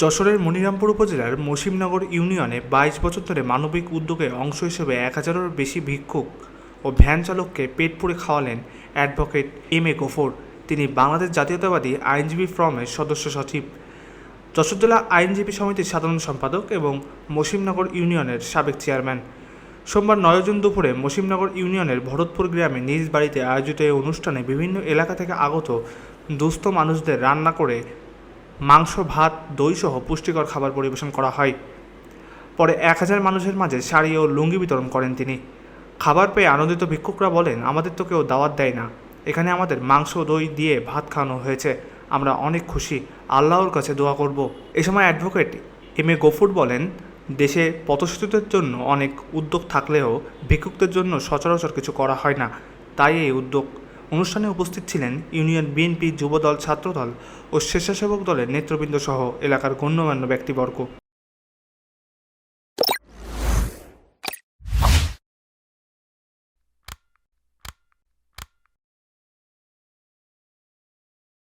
যশোরের মনিরামপুর উপজেলার মসিমনগর ইউনিয়নে বাইশ বছর ধরে মানবিক উদ্যোগে অংশ হিসেবে এক হাজারের বেশি ভিক্ষুক ও ভ্যান চালককে পেট পুড়ে খাওয়ালেন অ্যাডভোকেট এম এ গফর। তিনি বাংলাদেশ জাতীয়তাবাদী আইনজীবী ফ্রমের সদস্য সচিব। যশোর জেলা আইনজীবী সমিতির সাধারণ সম্পাদক এবং মসিমনগর ইউনিয়নের সাবেক চেয়ারম্যান। সোমবার নয় জুন দুপুরে মসিমনগর ইউনিয়নের ভরতপুর গ্রামে নিজ বাড়িতে আয়োজিত এই অনুষ্ঠানে বিভিন্ন এলাকা থেকে আগত দুস্থ মানুষদের রান্না করে মাংস, ভাত দই সহ পুষ্টিকর খাবার পরিবেশন করা হয়। পরে এক হাজার মানুষের মাঝে শাড়ি ও লুঙ্গি বিতরণ করেন তিনি। খাবার পেয়ে আনন্দিত ভিক্ষুকরা বলেন, আমাদের তো কেউ দাওয়াত দেয় না। এখানে আমাদের মাংস, দই দিয়ে ভাত খাওয়ানো হয়েছে। আমরা অনেক খুশি। আল্লাহর কাছে দোয়া করব। এ সময় অ্যাডভোকেট এম এ গফুর বলেন দেশে পথশিশুদের জন্য অনেক উদ্যোগ থাকলেও ভিক্ষুকদের জন্য সচরাচর কিছু করা হয় না। তাই এই উদ্যোগ। অনুষ্ঠানে উপস্থিত ছিলেন ইউনিয়ন বিএনপি যুবদল, ছাত্রদল ও স্বেচ্ছাসেবক দলের নেতৃবৃন্দ সহ এলাকার গণ্যমান্য ব্যক্তিবর্গ।